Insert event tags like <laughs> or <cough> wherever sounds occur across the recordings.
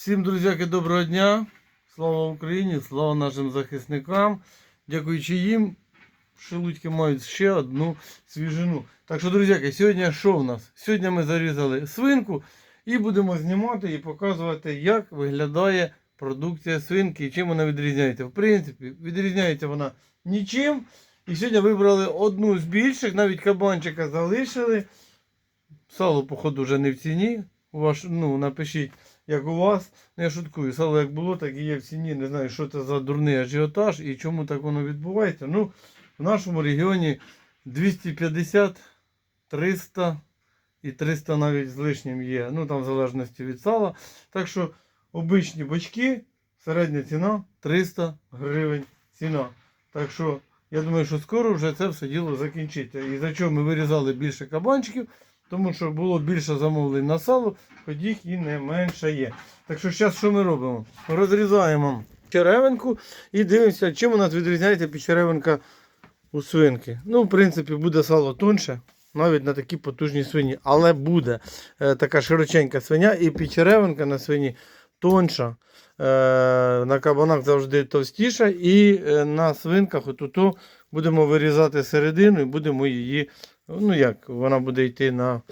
Всім, друзяки, доброго дня. Слава Україні, слава нашим захисникам. Дякуючи їм, шелудьки мають ще одну свіжину. Так що, друзяки, сьогодні що в нас? Сьогодні ми зарізали свинку і будемо знімати і показувати, як виглядає продукція свинки і чим вона відрізняється. В принципі, відрізняється вона нічим. І сьогодні вибрали одну з більших, навіть кабанчика залишили. Сало, походу, вже не в ціні. Ваш, ну, напишіть, як у вас. Ну, я шуткую, сало як було, так і є в ціні. Не знаю, що це за дурний ажіотаж і чому так воно відбувається. Ну, в нашому регіоні 250, 300 і 300 навіть з лишнім є. Ну, там в залежності від сала. Так що обичні бочки, середня ціна 300 гривень ціна. Так що я думаю, що скоро вже це все діло закінчиться. І за чого ми вирізали більше кабанчиків, тому що було більше замовлень на сало, хоч їх і не менше є. Так що зараз що ми робимо? Розрізаємо черевинку і дивимося, чим у нас відрізняється підчеревинка у свинки. Ну, в принципі, буде сало тонше. Навіть на такі потужні свині, але буде е, така широченька свиня і підчеревинка на свині тонша. Е, на кабанах завжди товстіша, і е, на свинках отут будемо вирізати середину і будемо її, ну як, вона буде йти на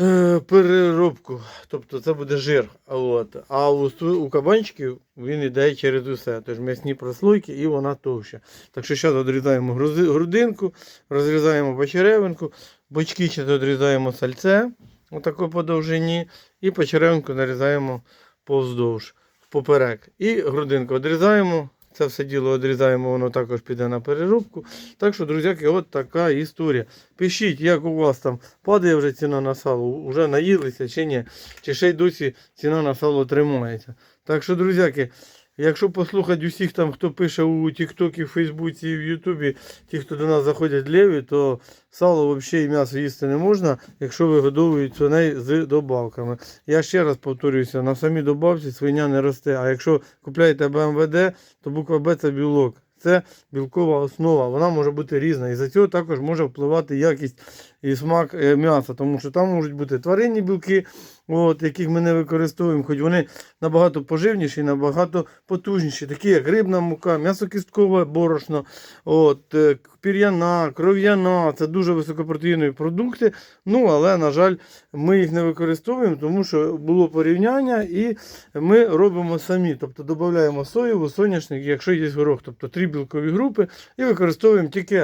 е, переробку. Тобто це буде жир. От. А у, у кабанчиків він йде через усе. Тож м'ясні прослойки і вона товща. Так що зараз відрізаємо грудинку, розрізаємо почеревинку, бочки ще відрізаємо сальце, отако по довжині, і почеревинку нарізаємо повздовж, поперек. І грудинку відрізаємо. Це все діло відрізаємо, воно також піде на переробку. Так що, друзяки, от така історія. Пишіть, як у вас там падає вже ціна на сало, вже наїлися чи ні, чи ще й досі ціна на сало тримається. Так що, друзяки, якщо послухати усіх там, хто пише у Тіктокі, в Фейсбуці в Ютубі, ті, хто до нас заходять ліві, то сало взагалі і м'ясо їсти не можна, якщо вигодовують свиней з добавками. Я ще раз повторююся, на самій добавці свиня не росте. А якщо купляєте БМВД, то буква Б це білок. Це білкова основа, вона може бути різна. І за цього також може впливати якість і смак е, м'яса, тому що там можуть бути тваринні білки, от, яких ми не використовуємо, хоч вони набагато поживніші, набагато потужніші, такі як рибна мука, м'ясокісткове борошно, от, е, пір'яна, кров'яна. Це дуже високопротеїнові продукти. Ну, але, на жаль, ми їх не використовуємо, тому що було порівняння і ми робимо самі. Тобто додаємо соєву, соняшник, якщо є горох, тобто три білкові групи, і використовуємо тільки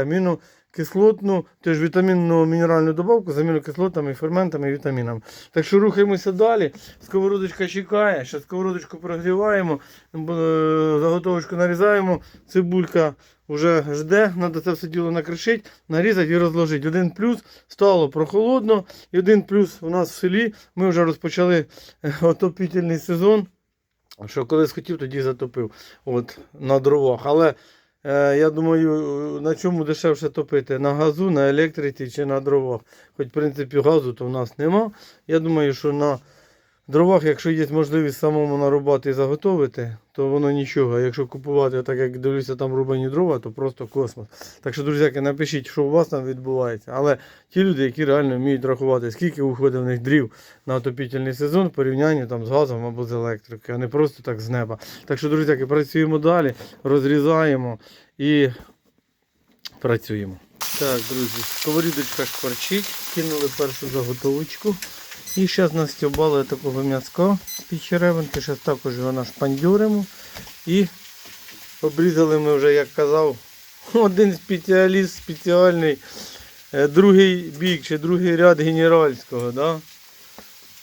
амінокислотну, теж вітамінну мінеральну добавку з амінокислотами, ферментами і вітамінами. Так що рухаємося далі. Сковородочка чекає, ще сковородочку прогріваємо, е, заготовочку нарізаємо, цибулька вже жде, треба це все діло накришити, нарізати і розложити. Один плюс стало прохолодно, і один плюс у нас в селі ми вже розпочали е, отопітельний сезон. Що коли схотів, тоді затопив от, на дровах. Але я думаю, на чому дешевше топити? На газу, на електриці чи на дровах. Хоч, в принципі, газу то в нас нема. Я думаю, що на дровах, якщо є можливість самому нарубати і заготовити, то воно нічого. А якщо купувати, так як дивлюся, там рубані дрова, то просто космос. Так що, друзяки, напишіть, що у вас там відбувається. Але ті люди, які реально вміють рахувати, скільки виходить в них дрів на отопітельний сезон в порівнянні там, з газом або з електрикою, а не просто так з неба. Так що, друзяки, працюємо далі, розрізаємо і працюємо. Так, друзі, сковорідочка шкварчить, кинули першу заготовочку. І зараз настюбали такого м'язка з черевинки, зараз також його нашпандюримо. І обрізали ми вже, як казав, <laughs> один спеціаліст спеціальний, е, другий бік чи другий ряд генеральського. Да?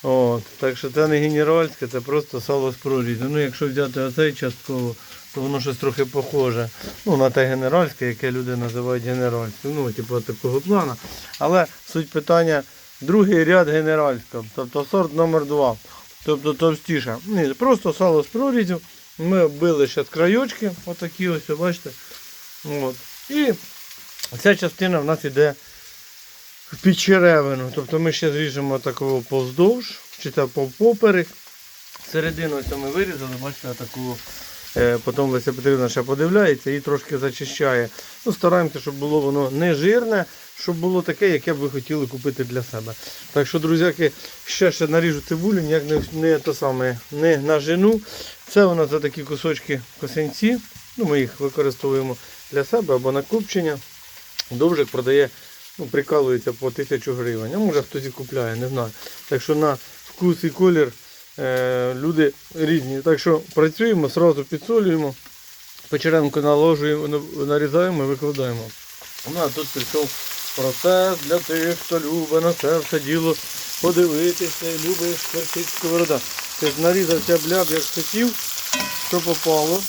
От, так що це не генеральське, це просто сало з прорізу. Ну, якщо взяти оцей частково, то воно щось трохи похоже. Ну, на те генеральське, яке люди називають генеральським. Ну, типу такого плана. Але суть питання другий ряд генеральського, тобто сорт номер 2 Тобто товстіше. Ні, просто сало з прорізів. Ми били ще з краєчки, отакі ось, бачите. От. І ця частина в нас йде під черевину. Тобто ми ще зріжемо такого повздовж, чи та поперек. Середину ось ми вирізали, бачите, таку. Е, Потім Леся Петрівна ще подивляється і трошки зачищає. Ну, Стараємося, щоб було воно не жирне, щоб було таке, яке б ви хотіли купити для себе. Так що, друзяки, ще ще наріжу цибулю, ніяк не, не, то саме, не нажену. Це у нас такі кусочки косинці. Ну, ми їх використовуємо для себе або на купчення. Довжик продає, ну, прикалується по 1000 гривень. А може хтось і купляє, не знаю. Так що на вкус і колір люди різні. Так що працюємо, одразу підсолюємо, печеренку наложуємо, нарізаємо і викладаємо. Ну а тут пішов процес для тих, хто любить на це все діло подивитися любить перчить сковорода. Нарізався бляб, як хотів, що попало.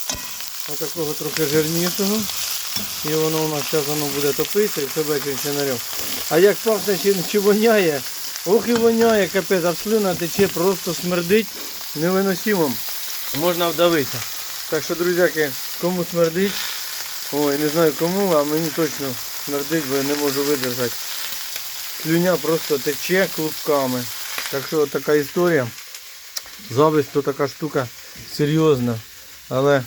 Отакого трохи жирнішого. І воно у нас зараз воно буде топитися і себе чинчинарем. А як пахне чи, чи ох і воняє, капець, а слина тече, просто смердить невиносимо. Можна вдавитися. Так що, друзяки, кому смердить, ой, не знаю кому, а мені точно смердить, бо я не можу видержати. Слюня просто тече клубками. Так що така історія. Зависть то така штука серйозна. Але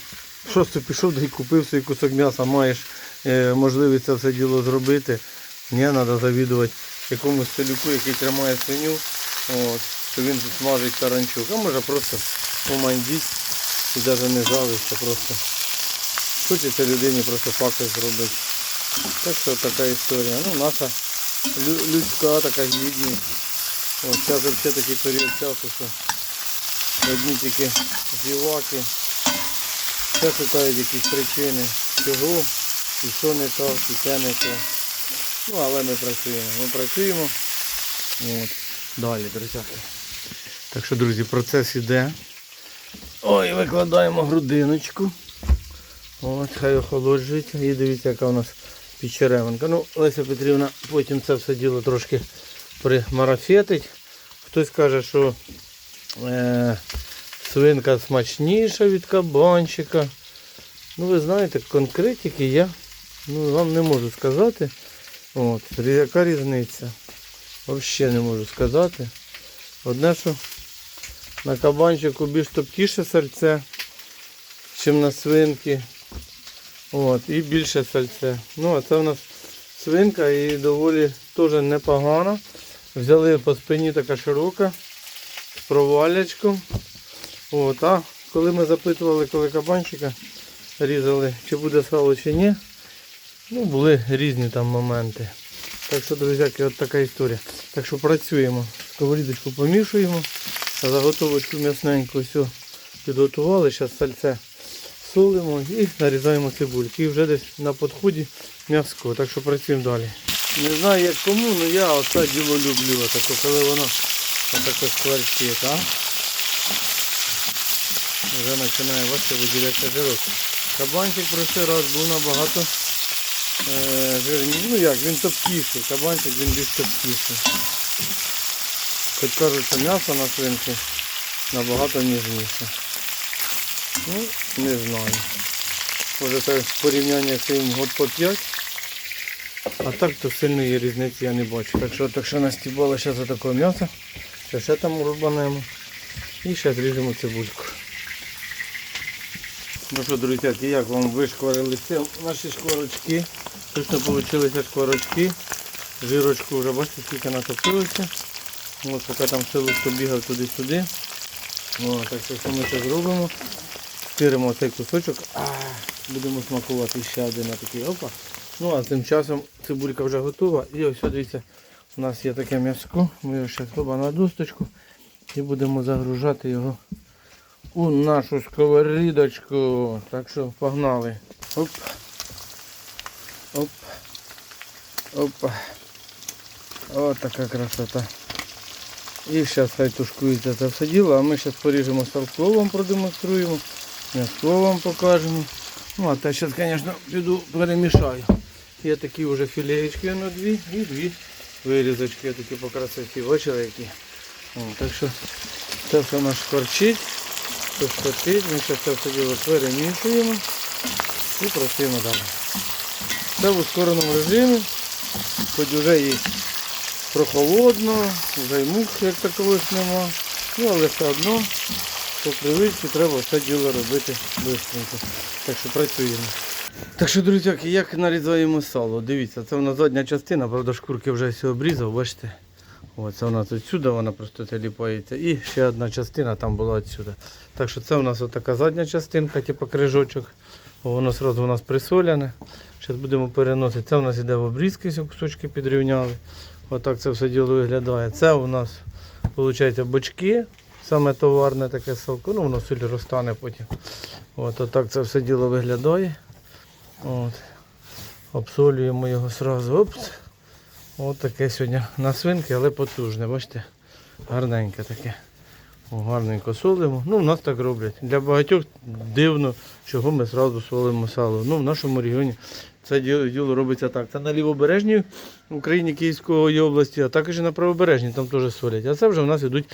просто пішов і купив свій кусок м'яса, маєш е, можливість це все діло зробити. Не треба завідувати якомусь селюку, який тримає свиню, от, що він смажить таранчук. А може просто помандіть і навіть не а просто хочеться людині просто факти зробити. Так що така історія. Ну, наша людська така гідність. От зараз взагалі такий період часу, що одні тільки зіваки. Все шукають якісь причини, чого, і що не так, і це не так. Ну, але ми працюємо. Ми працюємо. От. Далі, друзяки. Так що, друзі, процес іде. Ой, викладаємо грудиночку. От, хай охолоджується. І дивіться, яка у нас підчеревинка. Ну, Леся Петрівна потім це все діло трошки примарафетить. Хтось каже, що е, свинка смачніша від кабанчика. Ну, ви знаєте, конкретики я ну, вам не можу сказати. От, яка різниця? Взагалі не можу сказати. Одне, що на кабанчику більш топтіше сальце, ніж на свинки. От, і більше сальце. Ну, а це в нас свинка і доволі теж непогана. Взяли по спині така широка, з провалячком. От, а коли ми запитували, коли кабанчика різали, чи буде сало, чи ні, ну, були різні там моменти. Так що, друзяки, от така історія. Так що працюємо. Сковорідочку помішуємо. Заготовочку м'ясненьку все підготували. Зараз сальце солимо і нарізаємо цибульки. І вже десь на підході м'яско. Так що працюємо далі. Не знаю як кому, але я оце діло люблю. Отако, коли воно отако скворчить, а? Вже починає бачите, виділятися жирок. Кабанчик прошлий раз був набагато е. Ну як, він топкіший. Кабанчик він більш топкіший. Хоч кажуть, що м'ясо на свинці набагато ніжніше. Ну, не знаю. Може це в порівнянні з цим год по 5. А так то сильної різниці я не бачу. Так що, так що настібали ще за таке м'ясо. Ще ще там рубанемо. І ще зріжемо цибульку. Ну що, друзі, як вам вишкварилися наші шкварочки. Точно вийшли шкварочки. Жирочку вже бачите, скільки натопилося. Ось поки там селушко бігав туди-сюди. Так що ми це зробимо. Стиримо цей кусочок. Будемо смакувати ще один на такий опа. Ну а тим часом цибулька вже готова. І ось дивіться, у нас є таке м'яско. Ми його ще хлоба на досточку і будемо загружати його у нашу сковорідочку. Так що погнали. Оп. Оп. Опа. О, така красота. І зараз хай тушкується це все діло, а ми зараз поріжемо салко вам продемонструємо, м'ясо вам покажемо. Ну а те зараз, звісно, піду перемішаю. Є такі вже філеєчки на дві і дві вирізочки такі по красоті. Бачили які? О, так що це все наш корчить, це шкотить. Ми зараз це все діло перемішуємо і працюємо далі. Це в ускореному режимі, хоч вже і прохолодно, вже й мух як такових нема. Ну, але все одно по привичці треба все діло робити швидко. Так що працюємо. Так що, друзяки, як нарізаємо сало? Дивіться, це нас задня частина, правда, шкурки вже все обрізав, бачите. О, це у нас відсюди, вона просто теліпається. І ще одна частина там була відсюди. Так що це у нас отака задня частинка, типу крижочок. Воно одразу у нас присоляне. Зараз будемо переносити. Це у нас іде в обрізки, кусочки підрівняли. Отак це все діло виглядає. Це у нас, виходить, бочки. Саме товарне таке салко, ну воно сіль розтане потім. От, отак це все діло виглядає. От. Обсолюємо його сразу. Опс. От таке сьогодні на свинки, але потужне, бачите? Гарненьке таке. Гарненько солимо. Ну, в нас так роблять. Для багатьох дивно, чого ми одразу солимо сало. Ну, в нашому регіоні це діло, робиться так. Це на лівобережній Україні Київської області, а також і на правобережній, там теж солять. А це вже в нас йдуть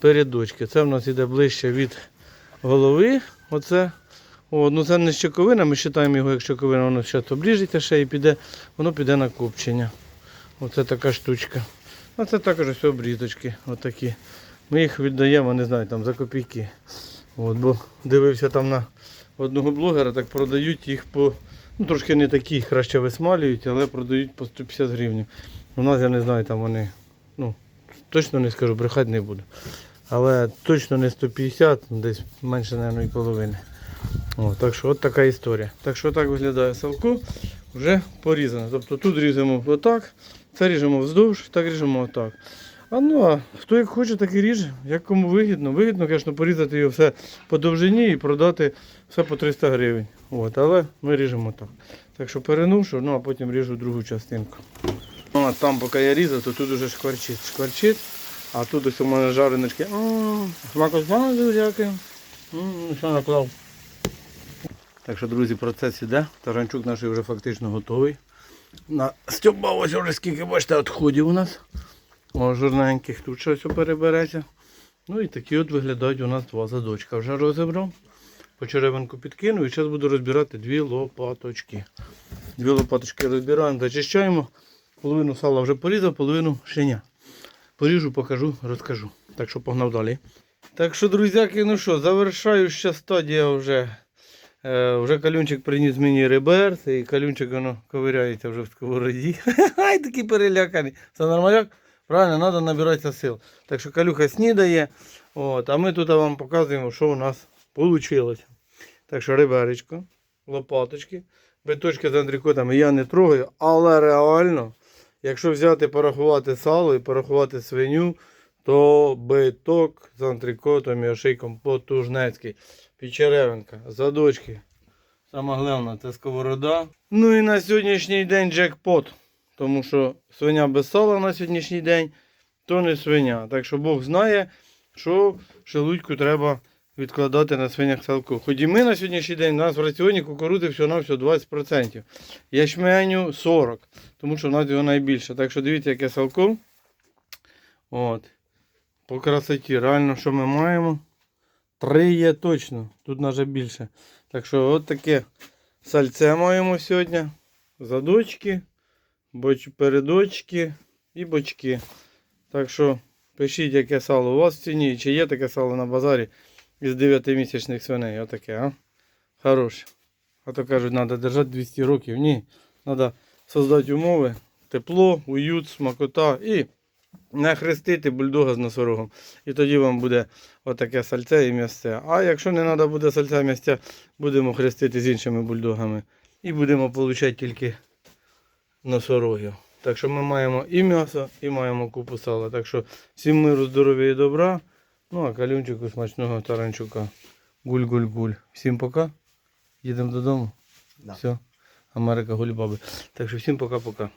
передочки. Це в нас іде ближче від голови. Оце. О, ну це не щоковина, ми вважаємо його як щоковина, воно зараз обріжеться ще і піде, воно піде на копчення. Оце така штучка. А це також все обрізочки. Отакі. Ми їх віддаємо, не знаю, там за копійки. От, бо дивився там на одного блогера, так продають їх по. Ну трошки не такі, краще висмалюють, але продають по 150 гривень. У нас я не знаю, там вони. Ну, точно не скажу, брехати не буду. Але точно не 150, десь менше, мабуть, і половини. О, так що от така історія. Так що так виглядає салко, вже порізано. Тобто тут ріжемо отак, це ріжемо вздовж, так ріжемо отак. А ну а хто як хоче, так і ріже. Як кому вигідно. Вигідно, звісно, порізати його все по довжині і продати все по 300 гривень. От, але ми ріжемо так. Так що переношу, ну а потім ріжу другу частинку. Ну, а там, поки я різав, то тут уже шкварчить, шкварчить. А тут ось у мене жареночки. Смакосно, дякую. Що наклав. Так що, друзі, процес іде. Таранчук наш вже фактично готовий. На стьобалось вже скільки, бачите, відходів у нас. О, тут щось перебереться. Ну і такі от виглядають у нас два задочка. Вже розібрав. По черевинку підкинув і зараз буду розбирати дві лопаточки. Дві лопаточки розбираємо, зачищаємо. Половину сала вже порізав, половину ще ні. Поріжу, покажу, розкажу. Так що погнав далі. Так що, друзяки, ну що, завершаюча стадія вже. Е, вже калюнчик приніс мені реберс, і калюнчик воно ковиряється вже в сковороді. <laughs> Ай, такий переляканий. Все нормально? Правильно, треба набиратися сил. Так що калюха снідає. От, а ми тут вам показуємо, що у нас вийшло. Так що реберечко, лопаточки, биточки з антрикотами я не трогаю, але реально, якщо взяти порахувати сало і порахувати свиню, то биток з антрикотом і ошейком потужнецький. Печеревинка, задочки. Саме головне це сковорода. Ну і на сьогоднішній день джекпот. Тому що свиня без сала на сьогоднішній день то не свиня. Так що Бог знає, що шелудьку треба відкладати на свинях салку. Хоч і ми на сьогоднішній день у нас в раціоні кукурудзи всього на всього 20%. Ячменю 40%, тому що в нас його найбільше. Так що дивіться, яке салко. От. По красоті. Реально, що ми маємо? Три є точно, тут навіть більше. Так що от таке сальце маємо сьогодні. Задочки, передочки і бочки. Так що пишіть, яке сало у вас в ціні, чи є таке сало на базарі із 9-місячних свиней. Отаке, а? Хороше. А то кажуть, треба держати 200 років. Ні. Треба создати умови, тепло, уют, смакота і не хрестити бульдога з носорогом. І тоді вам буде отаке сальце і м'ясце. А якщо не треба буде сальця і м'ясця, будемо хрестити з іншими бульдогами. І будемо отримати тільки носорогів. Так що ми маємо і м'ясо, і маємо купу сала. Так що всім миру, здоров'я і добра. Ну а калюнчику смачного таранчука. Гуль-гуль-гуль. Всім пока. Їдемо додому. Да. Все. Америка гуль-баби. Так що всім пока-пока.